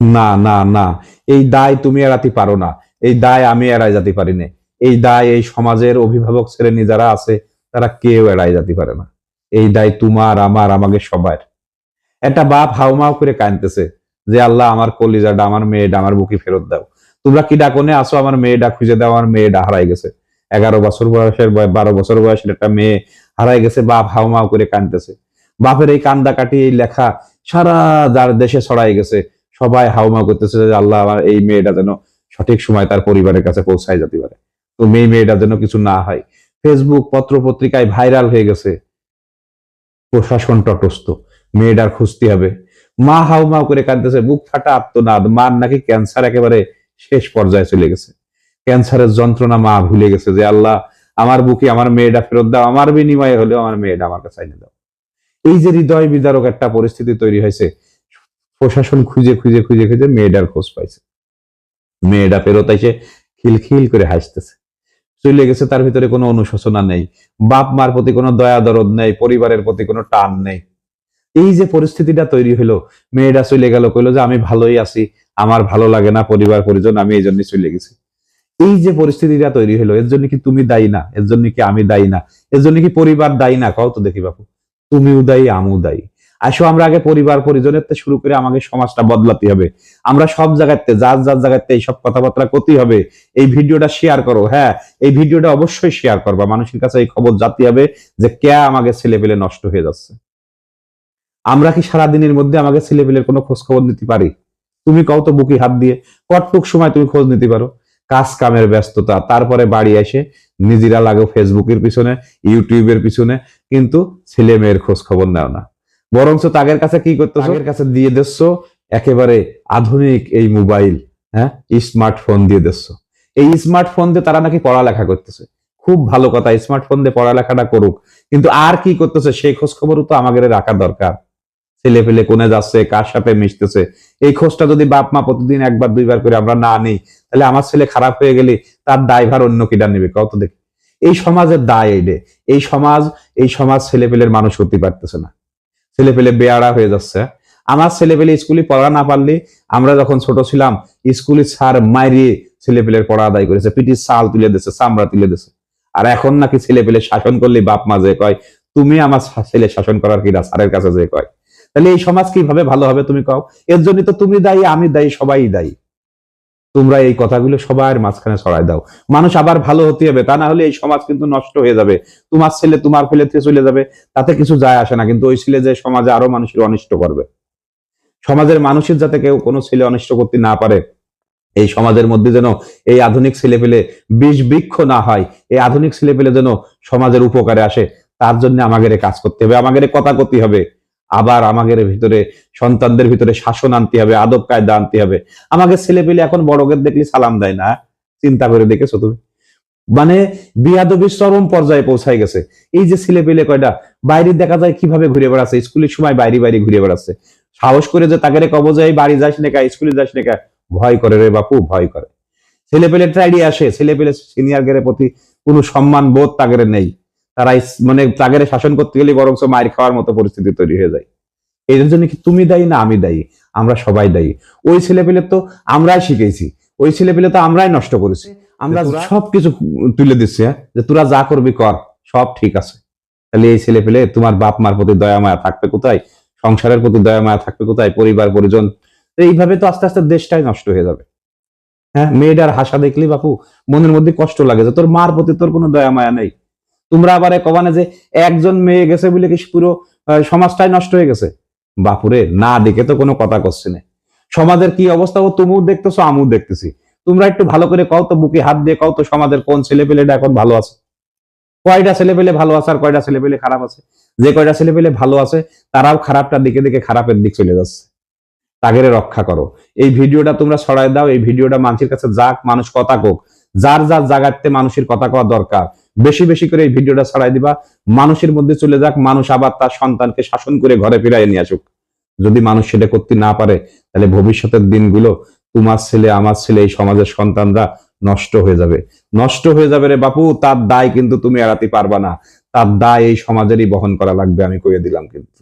না না না। এই দায় তুমি এড়াতে পারো না। এই দায় আমি এড়াই যেতে পারি না। এই দায় এই সমাজের অভিভাবক শ্রেণি যারা আছে, তারা কেউ এড়াই যেতে পারে না। এই দায় তোমার, আমার, আমাকে সবার। একটা বাপ হাউমাউ করে কাঁদতেছে যে, আল্লাহ, আমার কলিজাটা, আমার মেয়েটা আমার বুকি ফেরত দাও। তোমরা কি ডাকনে আসো? আমার মেয়েটা খুঁজে দাও, আমার মেয়েটা হারাই গেছে। এগারো বছর বয়সের বারো বছর বয়সের একটা মেয়ে হারাই গেছে, বাপ হাউমাউ করে কাঁদতেছে। বাপের এই কান্দা কাটি এই লেখা সারা যার দেশে ছড়াই গেছে। সবাই হাউমাউ করতেছে যে আল্লাহ আমার এই মেয়েটা যেন সঠিক সময় তার পরিবারের কাছে পৌঁছায় যেতে পারে। তো মেয়ে মেয়েটা যেন কিছু না হয়। ফেসবুক পত্র পত্রিকায় ভাইরাল হয়ে গেছে। প্রশাসন তটস্থ। মেয়েটার খুঁজতে হবে। মা হাউমাউ করে কাঁদতেছে, বুক ফাটা আত্মনাদ, মার নাকি ক্যান্সার একেবারে শেষ পর্যায়ে চলে গেছে। ক্যান্সারের যন্ত্রণা মা ভুলে গেছে যে, আল্লাহ, আমার বুকে আমার মেয়েটা ফেরত দাও, আমার বিনিময়ে হলেও আমার মেয়েটা আমার কাছে এই যে হৃদয় বিদারক একটা পরিস্থিতি তৈরি হয়েছে। প্রশাসন খুঁজে খুঁজে খুঁজে খুঁজে মেয়েটার খোঁজ পাইছে। মেয়েটা ফেরত এসে খিলখিল করে হাসতেছে। চলে গেছে, তার ভিতরে কোনো অনুশোচনা নেই। বাপ মার প্রতি কোনো দয়া দরদ নেই, পরিবারের প্রতি কোনো টান নেই। এই যে পরিস্থিতিটা তৈরি হলো, মেয়েটা চলে গেল, কইলো যে আমি ভালোই আছি, আমার ভালো লাগে না, পরিবার, পরিজন, আমি এই জন্য চলে গেছি। এই যে পরিস্থিতিটা তৈরি হলো, এর জন্য কি তুমি দায়ী না? এর জন্য কি আমি দায়ী না? এর জন্য কি পরিবার দায়ী না? কও তো দেখি বাপু। তুমিও দায়ী, আমিও দায়ী। আসো আমরা আগে পরিবার, পরিজনের শুরু করে আমাকে সমাজটা বদলাতে হবে। আমরা সব জায়গাতে, যার যার জায়গাতে এইসব কথাবার্তা করতেই হবে, এই ভিডিওটা শেয়ার করো হ্যাঁ এই ভিডিওটা অবশ্যই শেয়ার করবা। মানুষের কাছে এই খবর জাতি হবে যে কে আমাকে ছেলে পেলে নষ্ট হয়ে যাচ্ছে। আমরা কি সারাদিনের মধ্যে আমাকে ছেলে পেলের কোনো খোঁজ খবর নিতে পারি? তুমি কও তো বুকি হাত দিয়ে, কটটুক সময় তুমি খোঁজ নিতে পারো। কাজ কামের ব্যস্ততা, তারপরে বাড়ি এসে নিজেরা লাগো ফেসবুকের পিছনে ইউটিউবের পিছনে, কিন্তু ছেলে মেয়ের খোঁজ খবর নেও না। বরঞ্চ তাদের কাছে কি করতেছো? তাদের কাছে দিয়ে দিচ্ছ, একেবারে আধুনিক এই মোবাইল হ্যাঁ? স্মার্টফোন দিয়ে দিচ্ছ। এই স্মার্টফোন দিয়ে তারা নাকি পড়ালেখা করতেছে। খুব ভালো কথা, স্মার্টফোন দিয়ে পড়ালেখাটা করুক। কিন্তু আর কি করতেছে, সেই খোঁজ খবরও তো আমাদের রাখা দরকার। ছেলে পেলে কোনে যাচ্ছে, কার সাথে মিশতেছে? এই খোঁজটা যদি বাপ মা প্রতিদিন একবার, দুইবার করে আমরা না নেই, তাহলে আমার ছেলে খারাপ হয়ে গেলে তার দায়ভার অন্য কিটা নেবে কত দেখি। এই সমাজের দায় এই সমাজ এই সমাজ ছেলে পেলের মানুষ হতে পারতেছে না। ছেলে পেলে বেয়ারা হয়ে যাচ্ছে। আমার ছেলে পেলে স্কুলে পড়া না পারলে আমরা যখন ছোট ছিলাম স্কুলে স্যার মাইরিয়ে ছেলে পেলের পড়া আদায় করেছে পিটি সাল তুলে দিয়েছে, চামড়া তুলে দিয়েছে। আর এখন নাকি ছেলে পেলে শাসন করলে বাপ মা যে কয়, তুমি আমার ছেলে শাসন করার কিনা, স্যারের কাছে যে কয়? তাহলে এই সমাজ কীভাবে ভালো হবে তুমি কও? এর জন্য তো তুমি দায়ী, আমি দায়ী, সবাই দায়ী। তোমরা এই কথাগুলো সবার মাঝখানে ছড়াই দাও। মানুষ আবার ভালো হতে হবে, তা না হলে এই সমাজ কিন্তু নষ্ট হয়ে যাবে। তোমার ছেলে তোমার ফেলে চলে যাবে, তাতে কিছু যায় আসে না, কিন্তু ওই ছেলে যে সমাজে আরও মানুষের অনিষ্ট করবে। সমাজের মানুষের যাতে কেউ কোনো ছেলে অনিষ্ট করতে না পারে, এই সমাজের মধ্যে যেন এই আধুনিক ছেলে পেলে বিষ বৃক্ষ না হয়, এই আধুনিক ছেলে পেলে যেন সমাজের উপকারে আসে, তার জন্য আমাদের কাজ করতে হবে আমাদের কথা করতে হবে। আবার আমাদের ভিতরে, সন্তানদের ভিতরে শাসন আনতে হবে, আদব কায়দা আনতে হবে। আমাকে ছেলে পেলে এখন বড়দের দেখলে সালাম দেয় না। চিন্তা করে দেখেছ তুমি? মানে বিয়াদবির চরম পর্যায়ে পৌঁছায় গেছে। এই যে ছেলে পেলে কয়টা? বাইরে দেখা যায় কীভাবে ঘুরে বেড়াচ্ছে? স্কুলের সময় বাইরে বাইরে ঘুরে বেড়াচ্ছে। সাহস করে যে তাকে কব যায় বাড়ি যাস নাকা স্কুলে যাস নাকা ভয় করে রে বাপু, ভয় করে। ছেলে পেলে ট্রাইডি আসে। ছেলে পেলে সিনিয়র গের প্রতি কোনো সম্মান বোধ তাগের নেই। তারা মানে তাগের শাসন করতে গেলে বরং মায়ের খাওয়ার মতো পরিস্থিতি তৈরি হয়ে যায়। এর জন্য কি তুমি দায়ী না আমি দায়ী? আমরা সবাই দায়ী। ওই ছেলে পেলে তো আমরাই শিখেছি। ওই ছেলে পেলে তো আমরাই নষ্ট করেছি। আমরা সবকিছু তুলে দিচ্ছি হ্যাঁ? যে তোরা যা করবি কর সব ঠিক আছে। তাহলে এই ছেলে পেলে তোমার বাপ মার প্রতি দয়া মায়া থাকবে কোথায়? সংসারের প্রতি দয়া মায়া থাকবে কোথায়? পরিবার পরিজন? এইভাবে তো আস্তে আস্তে দেশটাই নষ্ট হয়ে যাবে। হ্যাঁ? মেয়েটার হাসা দেখলি বাপু মনের মধ্যে কষ্ট লাগে যে তোর মার প্রতি তোর কোনো দয়া মায়া নেই। তোমরা আবার এ কবানে যে একজন মেয়ে গেছে বলে কি পুরো সমাজটাই নষ্ট হয়ে গেছে? বাপুরে, না দেখে তো কোনো কথা করছে না। সমাজের কি অবস্থা ও তুমিও দেখতেছো, আমিও দেখতেছি। তোমরা একটু ভালো করে কও তো, বুকে হাত দিয়ে কও তো সমাজের কোন ছেলে পেলেটা এখন ভালো আছে? কয়টা ছেলে পেলে ভালো আছে আর কয়টা ছেলে পেলে খারাপ আছে? যে কয়টা ছেলে পেলে ভালো আছে, তারাও খারাপটা দিকে দিকে খারাপের দিক চলে যাচ্ছে। তাগেরে রক্ষা করো। এই ভিডিওটা তোমরা ছড়াই দাও, এই ভিডিওটা মানুষের কাছে যাক, মানুষ কথা কোক। যার যার জায়গাতে মানুষের কথা কওয়া দরকার। বেশি বেশি করে এই ভিডিওটা ছড়াই দিবা। মানুষের মধ্যে চলে যাক, মানুষ আবার তার সন্তানকে শাসন করে ঘরে ফিরাই নিয়ে আসুক। যদি মানুষ সেটা করতে না পারে, তাহলে ভবিষ্যতের দিনগুলো তোমার ছেলে, আমার ছেলে, এই সমাজের সন্তানরা নষ্ট হয়ে যাবে। নষ্ট হয়ে যাবে রে বাপু, তার দায় কিন্তু তুমি এড়াতে পারবা না। তার দায় এই সমাজেরই বহন করা লাগবে, আমি কইয়ে দিলাম কিন্তু।